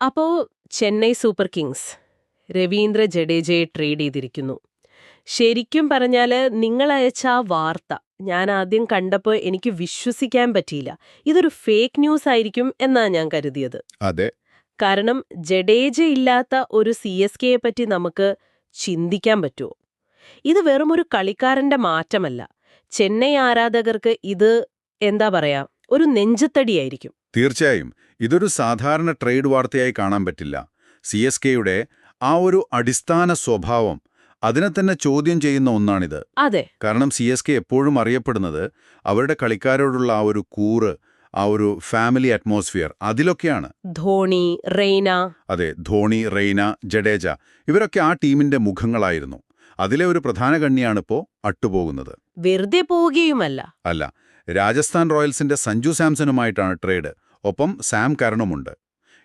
അപ്പോ Chennai super Kings Ravindra ജഡേജയെ trade ചെയ്തിരിക്കുന്നു. ശരിക്കും പറഞ്ഞാൽ നിങ്ങൾ അയച്ച ആ വാർത്ത ഞാൻ ആദ്യം കണ്ടപ്പോൾ എനിക്ക് വിശ്വസിക്കാൻ പറ്റിയില്ല. ഇതൊരു ഫേക്ക് ന്യൂസ് ആയിരിക്കും എന്നാണ് ഞാൻ കരുതിയത്. അതെ. കാരണം ജഡേജ ഇല്ലാത്ത ഒരു സി എസ് കെയെ പറ്റി നമുക്ക് ചിന്തിക്കാൻ പറ്റുമോ ഇത് വെറും ഒരു കളിക്കാരന്റെ മാറ്റമല്ല. ചെന്നൈ ആരാധകർക്ക് ഇത് എന്താ പറയാ ഒരു നെഞ്ചത്തടിയായിരിക്കും. തീർച്ചയായും ഇതൊരു സാധാരണ ട്രേഡ് വാർത്തയായി കാണാൻ പറ്റില്ല. സി എസ് കെയുടെ ആ ഒരു അടിസ്ഥാന സ്വഭാവം അതിനെ തന്നെ ചോദ്യം ചെയ്യുന്ന ഒന്നാണിത്. അതെ. കാരണം സി എസ് കെ എപ്പോഴും അറിയപ്പെടുന്നത് അവരുടെ കളിക്കാരോടുള്ള ആ ഒരു കൂറ് ആ ഒരു ഫാമിലി അറ്റ്മോസ്ഫിയർ അതിലൊക്കെയാണ്. ധോണി റെയ്ന. അതെ ധോണി റെയ്ന ജഡേജ ഇവരൊക്കെ ആ ടീമിന്റെ മുഖങ്ങളായിരുന്നു. അതിലെ ഒരു പ്രധാന കണ്ണിയാണിപ്പോ അട്ടുപോകുന്നത്. വെറുതെ പോവുകയുമല്ല. അല്ല രാജസ്ഥാൻ റോയൽസിന്റെ സഞ്ജു സാംസണുമായിട്ടാണ് ട്രേഡ്. ഒപ്പം സാം കാരണമുണ്ട്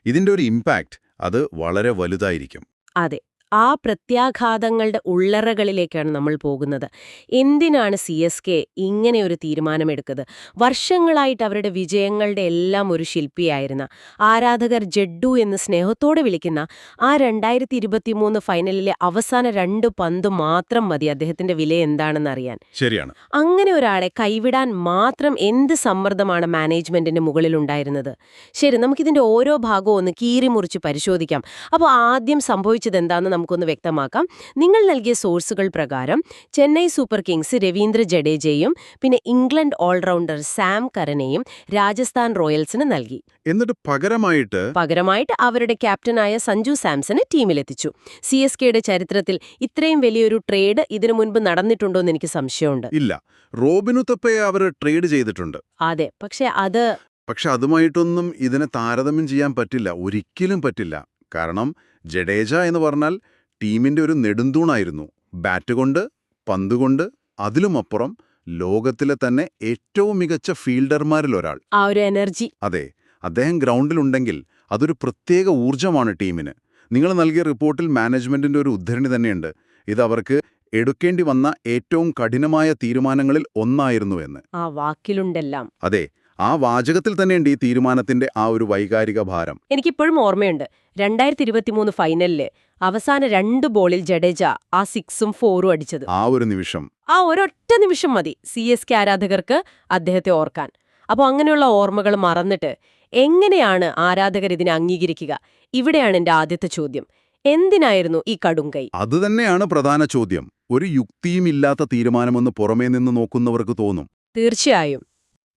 ഇതിന്റെ ഒരു ഇമ്പാക്റ്റ് അത് വളരെ വലുതായിരിക്കും. അതെ. ആ പ്രത്യാഘാതങ്ങളുടെ ഉള്ളറകളിലേക്കാണ് നമ്മൾ പോകുന്നത്. എന്തിനാണ് സി എസ് കെ ഇങ്ങനെ ഒരു തീരുമാനമെടുത്തത് വർഷങ്ങളായിട്ട് അവരുടെ വിജയങ്ങളുടെ എല്ലാം ഒരു ശില്പിയായിരുന്ന ആരാധകർ ജഡ്ഡു എന്ന് സ്നേഹത്തോടെ വിളിക്കുന്ന ആ രണ്ടായിരത്തി ഇരുപത്തിമൂന്ന് ഫൈനലിലെ അവസാന രണ്ട് പന്ത് മാത്രം മതി അദ്ദേഹത്തിന്റെ വില എന്താണെന്ന് അറിയാൻ ശരിയാണ്. അങ്ങനെ ഒരാളെ കൈവിടാൻ മാത്രം എന്ത് സമ്മർദ്ദമാണ് മാനേജ്മെന്റിന് മുകളിലുണ്ടായിരുന്നത്? ശരി നമുക്കിതിന്റെ ഓരോ ഭാഗവും ഒന്ന് കീറിമുറിച്ച് പരിശോധിക്കാം. അപ്പോൾ ആദ്യം സംഭവിച്ചത് എന്താണെന്ന് നമുക്കൊന്ന് വ്യക്തമാക്കാം. നിങ്ങൾ നൽകിയ സോഴ്സുകൾ പ്രകാരം ചെന്നൈ സൂപ്പർ കിങ്സ് രവീന്ദ്ര ജഡേജയും പിന്നെ ഇംഗ്ലണ്ട് ഓൾറൗണ്ടർ സാം കരനെയും രാജസ്ഥാൻ റോയൽസിന് നൽകി. എന്നിട്ട് പകരമായിട്ട് പകരമായിട്ട് അവരുടെ ക്യാപ്റ്റനായ സഞ്ജു സാംസനെ ടീമിലെത്തിച്ചു. സി എസ് കെയുടെ ചരിത്രത്തിൽ ഇത്രയും വലിയൊരു ട്രേഡ് ഇതിനു മുൻപ് നടന്നിട്ടുണ്ടോ എന്ന് എനിക്ക് സംശയമുണ്ട്. ഇല്ല. റോബിനുത്തപ്പയെ അവർ ട്രേഡ് ചെയ്തിട്ടുണ്ട്. അതെ. പക്ഷെ അത് പക്ഷെ അതുമായിട്ടൊന്നും ഇതിനെ താരതമ്യം ചെയ്യാൻ പറ്റില്ല. ഒരിക്കലും പറ്റില്ല. കാരണം ജഡേജ എന്ന് പറഞ്ഞാൽ ടീമിന്റെ ഒരു നെടുന്തൂണായിരുന്നു. ബാറ്റ് കൊണ്ട് പന്ത് കൊണ്ട് അതിലുമപ്പുറം ലോകത്തിലെ തന്നെ ഏറ്റവും മികച്ച ഫീൽഡർമാരിൽ ഒരാൾ. ആ ഒരു എനർജി. അതെ അദ്ദേഹം ഗ്രൗണ്ടിലുണ്ടെങ്കിൽ അതൊരു പ്രത്യേക ഊർജമാണ് ടീമിന്. നിങ്ങൾ നൽകിയ റിപ്പോർട്ടിൽ മാനേജ്മെന്റിന്റെ ഒരു ഉദ്ധരണി തന്നെയുണ്ട്. ഇത് അവർക്ക് എടുക്കേണ്ടി വന്ന ഏറ്റവും കഠിനമായ തീരുമാനങ്ങളിൽ ഒന്നായിരുന്നു എന്ന്. ആ വാക്കിലുണ്ടെല്ലാം. അതെ ആ വാചകത്തിൽ തന്നെയുണ്ട് ഈ തീരുമാനത്തിന്റെ ആ ഒരു വൈകാരിക ഭാരം. എനിക്കിപ്പോഴും ഓർമ്മയുണ്ട്. രണ്ടായിരത്തി ഇരുപത്തിമൂന്ന് ഫൈനലിൽ അവസാന രണ്ട് ബോളിൽ ജഡേജ ആ സിക്സും ഫോറും അടിച്ചത്. ആ ഒരു നിമിഷം. ആ ഒരൊറ്റ നിമിഷം മതി സി എസ് കെ ആരാധകർക്ക് അദ്ദേഹത്തെ ഓർക്കാൻ. അപ്പോൾ അങ്ങനെയുള്ള ഓർമ്മകൾ മറന്നിട്ട് എങ്ങനെയാണ് ആരാധകർ ഇതിനെ അംഗീകരിക്കുക? ഇവിടെയാണ് എന്റെ ആദ്യത്തെ ചോദ്യം. എന്തിനായിരുന്നു ഈ കടുംകൈ അത് തന്നെയാണ് പ്രധാന ചോദ്യം. ഒരു യുക്തിയുമില്ലാത്ത തീരുമാനമെന്ന് പുറമേ നിന്ന് നോക്കുന്നവർക്ക് തോന്നും. തീർച്ചയായും.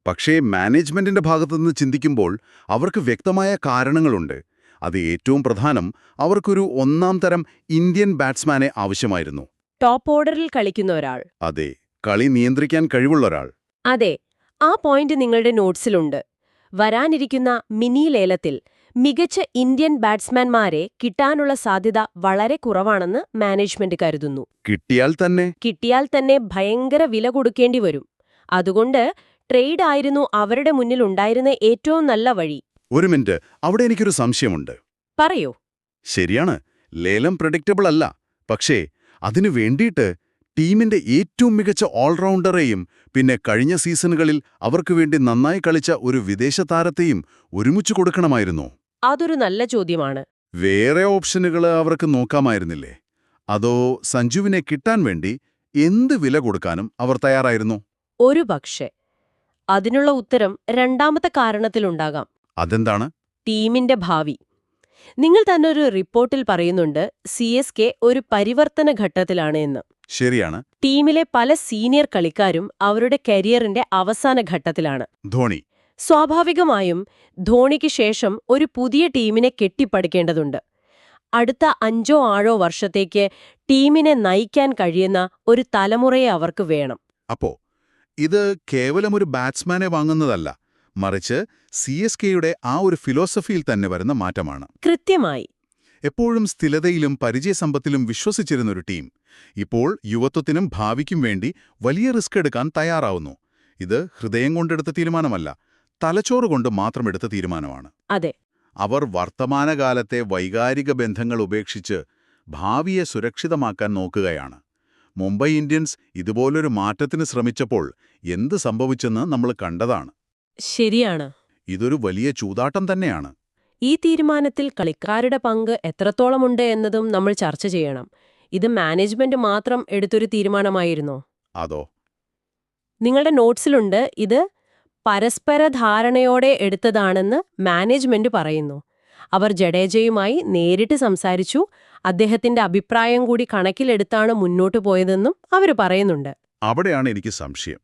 പക്ഷേ മാനേജ്മെന്റിന്റെ ഭാഗത്തുനിന്ന് ചിന്തിക്കുമ്പോൾ അവർക്ക് വ്യക്തമായ കാരണങ്ങളുണ്ട്. അത് ഏറ്റവും പ്രധാനം അവർക്കൊരു ഒന്നാം തരം ഇന്ത്യൻ ബാറ്റ്സ്മാനെ ആവശ്യമായിരുന്നു. ടോപ്പ് ഓർഡറിൽ കളിക്കുന്ന ഒരാൾ. അതെ കളി നിയന്ത്രിക്കാൻ കഴിവുള്ള ഒരാൾ. അതെ ആ പോയിന്റ് നിങ്ങളുടെ നോട്ട്സിലുണ്ട് വരാനിരിക്കുന്ന മിനി ലേലത്തിൽ മികച്ച ഇന്ത്യൻ ബാറ്റ്സ്മാൻമാരെ കിട്ടാനുള്ള സാധ്യത വളരെ കുറവാണെന്ന് മാനേജ്മെന്റ് കരുതുന്നു. കിട്ടിയാൽ തന്നെ. കിട്ടിയാൽ തന്നെ ഭയങ്കര വില കൊടുക്കേണ്ടി വരും. അതുകൊണ്ട് ട്രേഡ് ആയിരുന്നു അവരുടെ മുന്നിൽ ഉണ്ടായിരുന്ന ഏറ്റവും നല്ല വഴി. ഒരു മിനിറ്റ് അവിടെ എനിക്കൊരു സംശയമുണ്ട്. പറയൂ. ശരിയാണ് ലേലം പ്രഡിക്റ്റബിൾ അല്ല. പക്ഷേ അതിനു വേണ്ടിയിട്ട് ടീമിന്റെ ഏറ്റവും മികച്ച ഓൾറൗണ്ടറെയും പിന്നെ കഴിഞ്ഞ സീസണുകളിൽ അവർക്ക് വേണ്ടി നന്നായി കളിച്ച ഒരു വിദേശ താരത്തെയും ഒരുമിച്ച് കൊടുക്കണമായിരുന്നോ. അതൊരു നല്ല ചോദ്യമാണ്. വേറെ ഓപ്ഷനുകൾ അവർക്ക് നോക്കാമായിരുന്നില്ലേ? അതോ സഞ്ജുവിനെ കിട്ടാൻ വേണ്ടി എന്ത് വില കൊടുക്കാനും അവർ തയ്യാറായിരുന്നു? ഒരു പക്ഷേ അതിനുള്ള ഉത്തരം രണ്ടാമത്തെ കാരണത്തിലുണ്ടാകാം. അതെന്താണ്? ടീമിന്റെ ഭാവി. നിങ്ങൾ തന്നെ ഒരു റിപ്പോർട്ടിൽ പറയുന്നുണ്ട് സി എസ് കെ ഒരു പരിവർത്തന ഘട്ടത്തിലാണ് എന്ന്. ശരിയാണ്. ടീമിലെ പല സീനിയർ കളിക്കാരും അവരുടെ കരിയറിന്റെ അവസാന ഘട്ടത്തിലാണ്. ധോണി. സ്വാഭാവികമായും ധോണിക്ക് ശേഷം ഒരു പുതിയ ടീമിനെ കെട്ടിപ്പടുക്കേണ്ടതുണ്ട്. അടുത്ത അഞ്ചോ ആഴോ വർഷത്തേക്ക് ടീമിനെ നയിക്കാൻ കഴിയുന്ന ഒരു തലമുറയെ അവർക്ക് വേണം. അപ്പോ ഇത് കേവലം ഒരു ബാറ്റ്സ്മാനെ വാങ്ങുന്നതല്ല മറിച്ച് സി എസ് കെയുടെ ആ ഒരു ഫിലോസഫിയിൽ തന്നെ വരുന്ന മാറ്റമാണ്. കൃത്യമായി. എപ്പോഴും സ്ഥിരതയിലും പരിചയസമ്പത്തിലും വിശ്വസിച്ചിരുന്ന ഒരു ടീം. ഇപ്പോൾ യുവത്വത്തിനും ഭാവിക്കും വേണ്ടി വലിയ റിസ്ക് എടുക്കാൻ തയ്യാറാവുന്നു. ഇത് ഹൃദയം കൊണ്ടെടുത്ത തീരുമാനമല്ല തലച്ചോറ് കൊണ്ട് മാത്രം എടുത്ത തീരുമാനമാണ്. അതെ. അവർ വർത്തമാനകാലത്തെ വൈകാരിക ബന്ധങ്ങൾ ഉപേക്ഷിച്ച് ഭാവിയെ സുരക്ഷിതമാക്കാൻ നോക്കുകയാണ്. മുംബൈ ഇന്ത്യൻസ് ഇതുപോലൊരു മാറ്റത്തിന് ശ്രമിച്ചപ്പോൾ എന്ത് സംഭവിച്ചെന്ന് നമ്മൾ കണ്ടതാണ്. ശരിയാണ്. ഇതൊരു വലിയ ചൂതാട്ടം തന്നെയാണ്. ഈ തീരുമാനത്തിൽ കളിക്കാരുടെ പങ്ക് എത്രത്തോളമുണ്ട് എന്നതും നമ്മൾ ചർച്ച ചെയ്യണം. ഇത് മാനേജ്മെന്റ് മാത്രം എടുത്തൊരു തീരുമാനമായിരുന്നോ? അതോ? നിങ്ങളുടെ നോട്ട്സിലുണ്ട് ഇത് പരസ്പര ധാരണയോടെ എടുത്തതാണെന്ന് മാനേജ്മെന്റ് പറയുന്നു. അവർ ജഡേജയുമായി നേരിട്ട് സംസാരിച്ചു. അദ്ദേഹത്തിന്റെ അഭിപ്രായം കൂടി കണക്കിലെടുത്താണ് മുന്നോട്ട് പോയതെന്നും അവർ പറയുന്നുണ്ട്. അവിടെയാണ് എനിക്ക് സംശയം.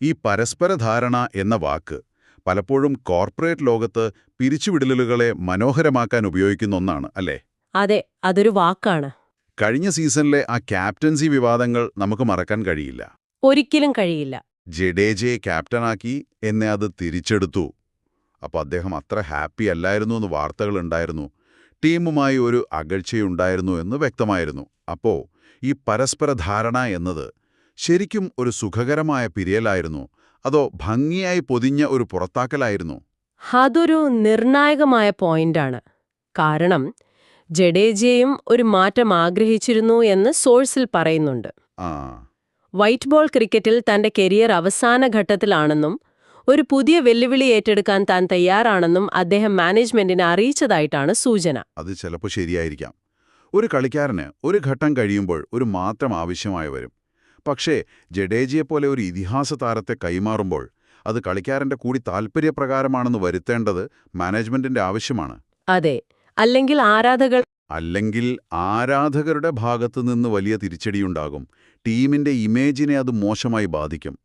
ഈ പരസ്പര ധാരണ എന്ന വാക്ക് പലപ്പോഴും കോർപ്പറേറ്റ് ലോകത്ത് പിരിച്ചുവിടലുകളെ മനോഹരമാക്കാൻ ഉപയോഗിക്കുന്ന ഒന്നാണ് അല്ലേ? അതെ അതൊരു വാക്കാണ്. കഴിഞ്ഞ സീസണിലെ ആ ക്യാപ്റ്റൻസി വിവാദങ്ങൾ നമുക്ക് മറക്കാൻ കഴിയില്ല. ഒരിക്കലും കഴിയില്ല. ജഡേജയെ ക്യാപ്റ്റനാക്കി എന്നെ അത് തിരിച്ചെടുത്തു. അപ്പോൾ അദ്ദേഹം അത്ര ഹാപ്പി അല്ലായിരുന്നു എന്ന് വാർത്തകളുണ്ടായിരുന്നു. ടീമുമായി ഒരു അകഴ്ചയുണ്ടായിരുന്നു എന്ന് വ്യക്തമായിരുന്നു. അപ്പോൾ ഈ പരസ്പര ധാരണ എന്നത് ശരിക്കും ഒരു സുഖകരമായ പിരിയലായിരുന്നു. അതോ ഭംഗിയായി പൊതിഞ്ഞ ഒരു പുറത്താക്കലായിരുന്നു? അതൊരു നിർണായകമായ പോയിന്റാണ്. കാരണം ജഡേജയും ഒരു മാറ്റം ആഗ്രഹിച്ചിരുന്നു എന്ന് സോഴ്സിൽ പറയുന്നുണ്ട്. വൈറ്റ് ബോൾ ക്രിക്കറ്റിൽ തന്റെ കരിയർ അവസാന ഘട്ടത്തിലാണെന്നും ഒരു പുതിയ വെല്ലുവിളി ഏറ്റെടുക്കാൻ താൻ തയ്യാറാണെന്നും അദ്ദേഹം മാനേജ്മെന്റിനെ അറിയിച്ചതായിട്ടാണ് സൂചന. അത് ചിലപ്പോൾ ശരിയായിരിക്കാം. ഒരു കളിക്കാരന് ഒരു ഘട്ടം കഴിയുമ്പോൾ ഒരു മാത്രം ആവശ്യമായി വരും. പക്ഷേ ജഡേജയെപ്പോലെ ഒരു ഇതിഹാസ താരത്തെ കൈമാറുമ്പോൾ അത് കളിക്കാരന്റെ കൂടി താൽപ്പര്യപ്രകാരമാണെന്ന് വരുത്തേണ്ടത് മാനേജ്മെന്റിന്റെ ആവശ്യമാണ്. അതെ. അല്ലെങ്കിൽ ആരാധകൾ അല്ലെങ്കിൽ ആരാധകരുടെ ഭാഗത്തു നിന്ന് വലിയ തിരിച്ചടിയുണ്ടാകും. ടീമിന്റെ ഇമേജിനെ അത് മോശമായി ബാധിക്കും.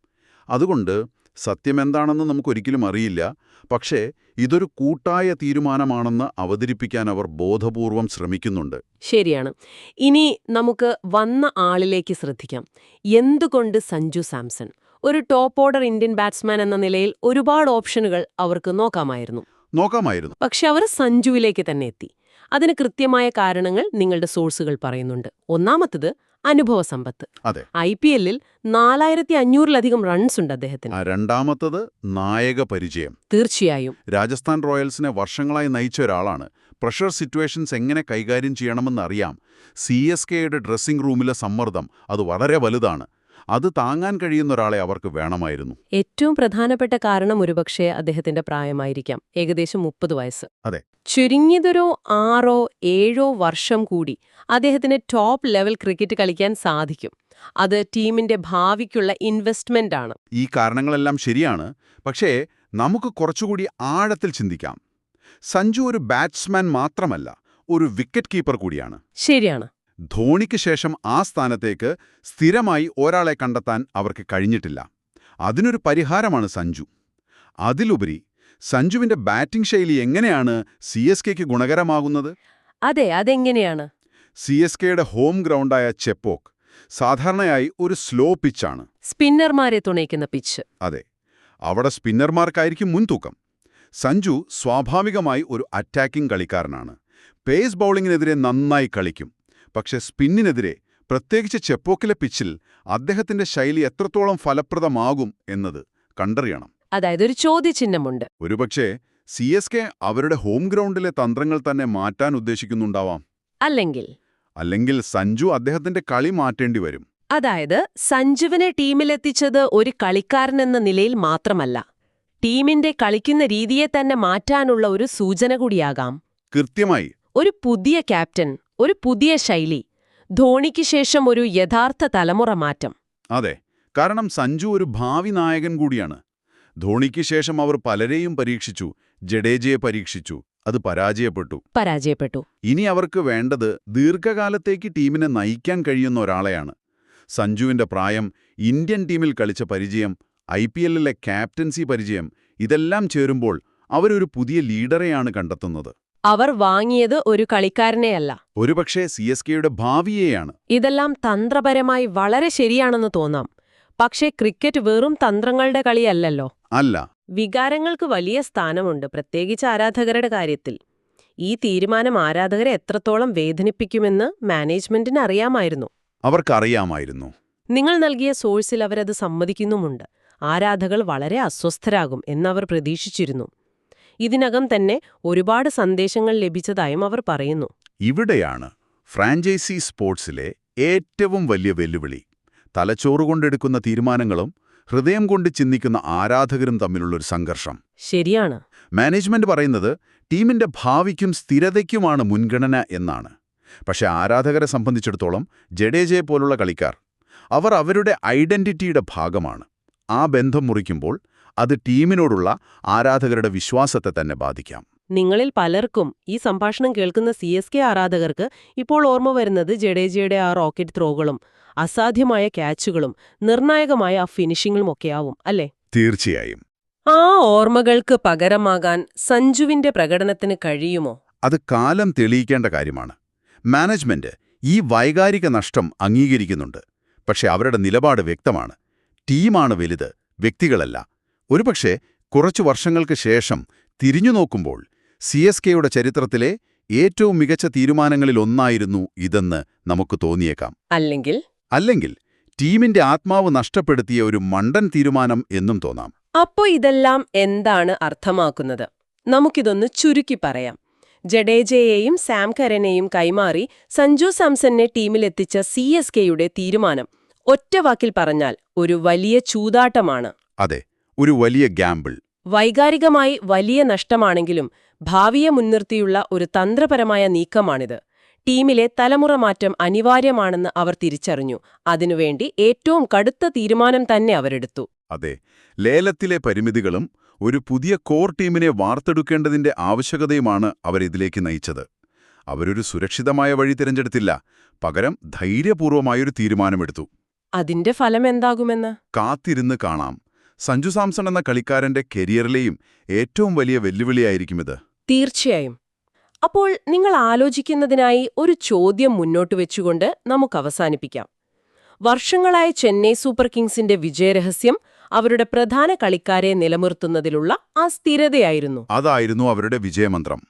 അതുകൊണ്ട് സത്യമെന്താണെന്ന് നമുക്കൊരിക്കലും അറിയില്ല. പക്ഷേ ഇതൊരു കൂട്ടായ തീരുമാനമാണെന്ന് അവതരിപ്പിക്കാൻ അവർ ബോധപൂർവം ശ്രമിക്കുന്നുണ്ട്. ശരിയാണ്. ഇനി നമുക്ക് വന്ന ആളിലേക്ക് ശ്രദ്ധിക്കാം. എന്തുകൊണ്ട് സഞ്ജു സാംസൺ? ഒരു ടോപ്പ് ഓർഡർ ഇന്ത്യൻ ബാറ്റ്സ്മാൻ എന്ന നിലയിൽ ഒരുപാട് ഓപ്ഷനുകൾ അവർക്ക് നോക്കാമായിരുന്നു. നോക്കാമായിരുന്നു. പക്ഷെ അവർ സഞ്ജുവിലേക്ക് തന്നെ എത്തി. അതിന് കൃത്യമായ കാരണങ്ങൾ നിങ്ങളുടെ സോഴ്സുകൾ പറയുന്നുണ്ട്. ഒന്നാമത്തത് അനുഭവ സമ്പത്ത്. അതെ. ഐ പി എല്ലിൽ നാലായിരത്തി അഞ്ഞൂറിലധികം റൺസ് ഉണ്ട് അദ്ദേഹത്തിന്. രണ്ടാമത്തത് നായക പരിചയം. തീർച്ചയായും. രാജസ്ഥാൻ റോയൽസിനെ വർഷങ്ങളായി നയിച്ച ഒരാളാണ്. പ്രഷർ സിറ്റുവേഷൻസ് എങ്ങനെ കൈകാര്യം ചെയ്യണമെന്നറിയാം. സി എസ് കെയുടെ ഡ്രസ്സിംഗ് റൂമിലെ സമ്മർദ്ദം അത് വളരെ വലുതാണ്. അത് താങ്ങാൻ കഴിയുന്ന ഒരാളെ അവർക്ക് വേണമായിരുന്നു. ഏറ്റവും പ്രധാനപ്പെട്ട കാരണം ഒരുപക്ഷെ അദ്ദേഹത്തിന്റെ പ്രായമായിരിക്കാം. ഏകദേശം മുപ്പത് വയസ്സ്. അതെ. ചുരുങ്ങിയതൊരു ആറോ ഏഴോ വർഷം കൂടി അദ്ദേഹത്തിന് ടോപ്പ് ലെവൽ ക്രിക്കറ്റ് കളിക്കാൻ സാധിക്കും. അത് ടീമിന്റെ ഭാവിക്കുള്ള ഇൻവെസ്റ്റ്മെന്റ് ആണ്. ഈ കാരണങ്ങളെല്ലാം ശരിയാണ്. പക്ഷേ നമുക്ക് കുറച്ചുകൂടി ആഴത്തിൽ ചിന്തിക്കാം. സഞ്ജു ഒരു ബാറ്റ്സ്മാൻ മാത്രമല്ല ഒരു വിക്കറ്റ് കീപ്പർ കൂടിയാണ്. ശരിയാണ്. ധോണിക്ക് ശേഷം ആ സ്ഥാനത്തേക്ക് സ്ഥിരമായി ഒരാളെ കണ്ടെത്താൻ അവർക്ക് കഴിഞ്ഞിട്ടില്ല. അതിനൊരു പരിഹാരമാണ് സഞ്ജു. അതിലുപരി സഞ്ജുവിന്റെ ബാറ്റിംഗ് ശൈലി എങ്ങനെയാണ് സി എസ് കെക്ക് ഗുണകരമാകുന്നത്? അതെ അതെങ്ങനെയാണ്? സി എസ് കെയുടെ ഹോം ഗ്രൗണ്ടായ ചെപ്പോക്ക് സാധാരണയായി ഒരു സ്ലോ പിച്ചാണ്. സ്പിന്നർമാരെ തുണയ്ക്കുന്ന പിച്ച്. അതെ അവിടെ സ്പിന്നർമാർക്കായിരിക്കും മുൻതൂക്കം. സഞ്ജു സ്വാഭാവികമായി ഒരു അറ്റാക്കിംഗ് കളിക്കാരനാണ്. പേസ് ബൗളിങ്ങിനെതിരെ നന്നായി കളിക്കും. പക്ഷെ സ്പിന്നിനെതിരെ പ്രത്യേകിച്ച് ചെപ്പോക്കിലെ പിച്ചിൽ അദ്ദേഹത്തിന്റെ ശൈലി എത്രത്തോളം ഫലപ്രദമാകും എന്നത് കണ്ടറിയണം. അതായത് ഒരു ചോദ്യചിഹ്നമുണ്ട്. ഒരുപക്ഷേ സി എസ് കെ അവരുടെ ഹോം ഗ്രൗണ്ടിലെ തന്ത്രങ്ങൾ തന്നെ മാറ്റാൻ ഉദ്ദേശിക്കുന്നുണ്ടാവാം. അല്ലെങ്കിൽ അല്ലെങ്കിൽ സഞ്ജു അദ്ദേഹത്തിന്റെ കളി മാറ്റേണ്ടി വരും. അതായത് സഞ്ജുവിനെ ടീമിലെത്തിച്ചത് ഒരു കളിക്കാരനെന്ന നിലയിൽ മാത്രമല്ല ടീമിന്റെ കളിക്കുന്ന രീതിയെ തന്നെ മാറ്റാനുള്ള ഒരു സൂചന കൂടിയാകാം. കൃത്യമായി. ഒരു പുതിയ ക്യാപ്റ്റൻ ഒരു പുതിയ ശൈലി ധോണിക്ക് ശേഷം ഒരു യഥാർത്ഥ തലമുറ മാറ്റം. അതെ കാരണം സഞ്ജു ഒരു ഭാവി നായകൻ കൂടിയാണ്. ധോണിക്ക് ശേഷം അവർ പലരെയും പരീക്ഷിച്ചു ജഡേജയെ പരീക്ഷിച്ചു അത് പരാജയപ്പെട്ടു. പരാജയപ്പെട്ടു. ഇനി അവർക്ക് വേണ്ടത് ദീർഘകാലത്തേക്ക് ടീമിനെ നയിക്കാൻ കഴിയുന്ന ഒരാളെയാണ്. സഞ്ജുവിന്റെ പ്രായം ഇന്ത്യൻ ടീമിൽ കളിച്ച പരിചയം ഐ പി എല്ലിലെ ക്യാപ്റ്റൻസി പരിചയം ഇതെല്ലാം ചേരുമ്പോൾ അവരൊരു പുതിയ ലീഡറെയാണ് കണ്ടെത്തുന്നത്. അവർ വാങ്ങിയത് ഒരു കളിക്കാരനെയല്ല ഒരുപക്ഷെ സി എസ് കെയുടെ ഭാവിയെയാണ്. ഇതെല്ലാം തന്ത്രപരമായി വളരെ ശരിയാണെന്ന് തോന്നാം. പക്ഷേ ക്രിക്കറ്റ് വെറും തന്ത്രങ്ങളുടെ കളിയല്ലല്ലോ. അല്ല. വികാരങ്ങൾക്ക് വലിയ സ്ഥാനമുണ്ട് പ്രത്യേകിച്ച് ആരാധകരുടെ കാര്യത്തിൽ. ഈ തീരുമാനം ആരാധകരെ എത്രത്തോളം വേദനിപ്പിക്കുമെന്ന് മാനേജ്മെന്റിന് അറിയാമായിരുന്നു. അവർക്കറിയാമായിരുന്നു. നിങ്ങൾ നൽകിയ സോഴ്സിൽ അവരത് സമ്മതിക്കുന്നുമുണ്ട്. ആരാധകൾ വളരെ അസ്വസ്ഥരാകും എന്നവർ പ്രതീക്ഷിച്ചിരുന്നു. ഇതിനകം തന്നെ ഒരുപാട് സന്ദേശങ്ങൾ ലഭിച്ചതായും അവർ പറയുന്നു. ഇവിടെയാണ് ഫ്രാഞ്ചൈസി സ്പോർട്സിലെ ഏറ്റവും വലിയ വെല്ലുവിളി. തലച്ചോറുകൊണ്ടെടുക്കുന്ന തീരുമാനങ്ങളും ഹൃദയം കൊണ്ട് ചിന്തിക്കുന്ന ആരാധകരും തമ്മിലുള്ള ഒരു സംഘർഷം. ശരിയാണ്. മാനേജ്മെന്റ് പറയുന്നത് ടീമിന്റെ ഭാവിക്കും സ്ഥിരതയ്ക്കുമാണ് മുൻഗണന എന്നാണ്. പക്ഷെ ആരാധകരെ സംബന്ധിച്ചിടത്തോളം ജഡേജയെ പോലുള്ള കളിക്കാർ അവർ അവരുടെ ഐഡന്റിറ്റിയുടെ ഭാഗമാണ്. ആ ബന്ധം മുറിക്കുമ്പോൾ അത് ടീമിനോടുള്ള ആരാധകരുടെ വിശ്വാസത്തെ തന്നെ ബാധിക്കാം. നിങ്ങളിൽ പലർക്കും ഈ സംഭാഷണം കേൾക്കുന്ന സി എസ് കെ ആരാധകർക്ക് ഇപ്പോൾ ഓർമ്മ വരുന്നത് ജഡേജയുടെ ആ റോക്കറ്റ് ത്രോകളും അസാധ്യമായ ക്യാച്ചുകളും നിർണായകമായ ആ ഫിനിഷിങ്ങും ഒക്കെയാവും അല്ലേ? തീർച്ചയായും. ആ ഓർമ്മകൾക്ക് പകരമാകാൻ സഞ്ജുവിന്റെ പ്രകടനത്തിന് കഴിയുമോ? അത് കാലം തെളിയിക്കേണ്ട കാര്യമാണ്. മാനേജ്മെന്റ് ഈ വൈകാരിക നഷ്ടം അംഗീകരിക്കുന്നുണ്ട്. പക്ഷെ അവരുടെ നിലപാട് വ്യക്തമാണ്. ടീമാണ് വലുത് വ്യക്തികളല്ല. ഒരുപക്ഷെ കുറച്ചു വർഷങ്ങൾക്ക് ശേഷം തിരിഞ്ഞു നോക്കുമ്പോൾ സി എസ് കെയുടെ ചരിത്രത്തിലെ ഏറ്റവും മികച്ച തീരുമാനങ്ങളിലൊന്നായിരുന്നു ഇതെന്ന് നമുക്ക് തോന്നിയേക്കാം. അല്ലെങ്കിൽ? അല്ലെങ്കിൽ ടീമിന്റെ ആത്മാവ് നഷ്ടപ്പെടുത്തിയ ഒരു മണ്ടൻ തീരുമാനം എന്നും തോന്നാം. അപ്പോ ഇതെല്ലാം എന്താണ് അർത്ഥമാക്കുന്നത്? നമുക്കിതൊന്ന് ചുരുക്കി പറയാം. ജഡേജയെയും സാം കരനെയും കൈമാറി സഞ്ജു സാംസനെ ടീമിലെത്തിച്ച സി എസ് കെയുടെ തീരുമാനം ഒറ്റവാക്കിൽ പറഞ്ഞാൽ ഒരു വലിയ ചൂതാട്ടമാണ്. അതെ. ഒരു വലിയ ഗ്യാമ്പിൾ വൈകാരികമായി വലിയ നഷ്ടമാണെങ്കിലും ഭാവിയെ മുൻനിർത്തിയുള്ള ഒരു തന്ത്രപരമായ നീക്കമാണിത്. ടീമിലെ തലമുറ മാറ്റം അനിവാര്യമാണെന്ന് അവർ തിരിച്ചറിഞ്ഞു. അതിനുവേണ്ടി ഏറ്റവും കടുത്ത തീരുമാനം തന്നെ അവരെടുത്തു. അതെ ലേലത്തിലെ പരിമിതികളും ഒരു പുതിയ കോർ ടീമിനെ വാർത്തെടുക്കേണ്ടതിന്റെ ആവശ്യകതയുമാണ് അവരിതിലേക്ക് നയിച്ചത്. അവരൊരു സുരക്ഷിതമായ വഴി തിരഞ്ഞെടുത്തില്ല. പകരം ധൈര്യപൂർവമായൊരു തീരുമാനമെടുത്തു. അതിന്റെ ഫലം എന്താകുമെന്ന് കാത്തിരുന്ന് കാണാം. സഞ്ജു സാംസൺ എന്ന കളിക്കാരന്റെ കരിയറിലെയും ഏറ്റവും വലിയ വെല്ലുവിളിയായിരിക്കും ഇത് തീർച്ചയായും. അപ്പോൾ നിങ്ങൾ ആലോചിക്കുന്നതിനായി ഒരു ചോദ്യം മുന്നോട്ട് വെച്ചുകൊണ്ട് നമുക്ക് അവസാനിപ്പിക്കാം. വർഷങ്ങളായ ചെന്നൈ സൂപ്പർ കിങ്സിന്റെ വിജയരഹസ്യം അവരുടെ പ്രധാന കളിക്കാരെ നിലനിർത്തുന്നതിലുള്ള ആ സ്ഥിരതയായിരുന്നു. അതായിരുന്നു അവരുടെ വിജയമന്ത്രം.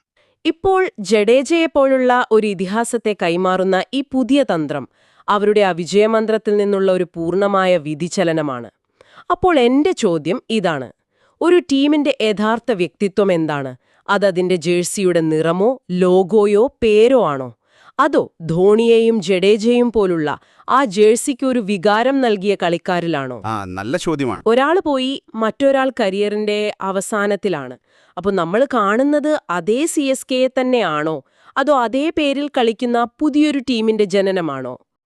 ഇപ്പോൾ ജഡേജയെപ്പോലുള്ള ഒരു ഇതിഹാസത്തെ കൈമാറുന്ന ഈ പുതിയ തന്ത്രം അവരുടെ ആ വിജയമന്ത്രത്തിൽ നിന്നുള്ള ഒരു പൂർണമായ വിധിചലനമാണ്. അപ്പോൾ എന്റെ ചോദ്യം ഇതാണ്. ഒരു ടീമിന്റെ യഥാർത്ഥ വ്യക്തിത്വം എന്താണ്? അതതിന്റെ ജേഴ്സിയുടെ നിറമോ ലോഗോയോ പേരോ ആണോ? അതോ ധോണിയെയും ജഡേജയും പോലുള്ള ആ ജേഴ്സിക്ക് ഒരു വികാരം നൽകിയ കളിക്കാരിലാണോ? നല്ല ചോദ്യമാണ്. ഒരാൾ പോയി മറ്റൊരാൾ കരിയറിന്റെ അവസാനത്തിലാണ്. അപ്പോൾ നമ്മൾ കാണുന്നത് അതേ സി എസ് കെയെ തന്നെയാണോ? അതോ അതേ പേരിൽ കളിക്കുന്ന പുതിയൊരു ടീമിന്റെ ജനനമാണോ?